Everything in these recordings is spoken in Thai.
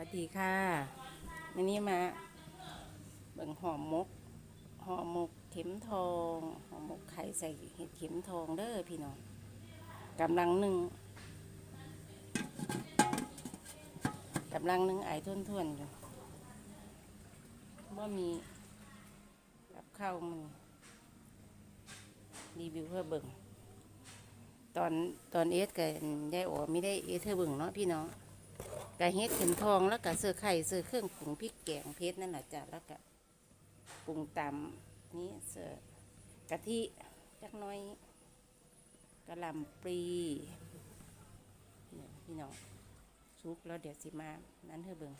วัสดีค่ะวันนี้มาเบิ่งห่อมกห่อมกเข็มทองห่อมกไข่ใส่เห็ดเข็มทองเด้อพี่น้องกำลังหนึ่งกำลังหนึ่งไอทุ่นอยู่ว่ามีกับเข้ามันรีวิวเพื่อเบิ่งตอนตอนเอสกับยายโอไม่ได้เอสเธอเบิ่งเนาะพี่น้อง กะเฮ็ดเข็มทองแล้วก็เสื้อไข่เสื้อเครื่องปรุงพริกแกงเพชรนั่นแหละจ้ะแล้วก็ปรุงตามนี้เสื้อกะทิจักน้อยกะหล่ำปลีเนี่ยพี่น้องซุกแล้วเดี๋ยวสิมา นั้นเธอเบิ่ง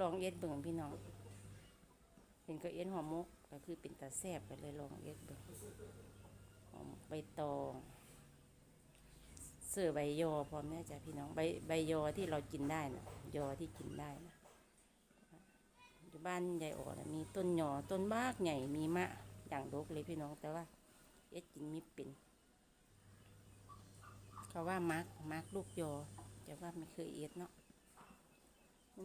ลองเอ็ดเบิ่งพี่น้องเป็นก็เอ็ดหอมมกก็คือเป็นตาแซ่บไปเลยลองเอ็ดเบิ่งหอมใบตอง เสือใบยอพร้อมเนี่ยจ้ะพี่น้องใบใบยอที่เรากินได้นะยอที่กินได้นะอยู่บ้านยายอ๋อนะมีต้นยอต้นมากใหญ่มีมะอย่างดกเลยพี่น้องแต่ว่าเอ็ดกินม่เป็นเขาว่ามาร์กมาร์กลูกยอแต่ว่าไม่เคยเอ็ดเนาะ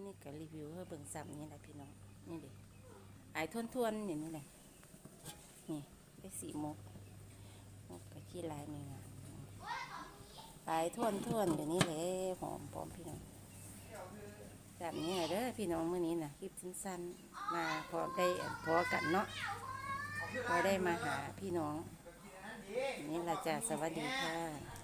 นี่ก็รีวิวเพื่อเบิ่งซ้ำนี่แหละพี่น้องนี่เด็ไอ้ทวนทวนอย่างนี้เลยนี่ไอ้สีมกมกกับขี้ลายนี่นะายท่วนท่วนๆอย่างนี้เลยหอมปอมพี่น้องแบบนี้เด้อพี่น้องมื้อนี้นะคลิปสั้นๆมาพอได้พอกันเนาะพอได้มาหาพี่น้องนี่เราจะสวัสดีค่ะ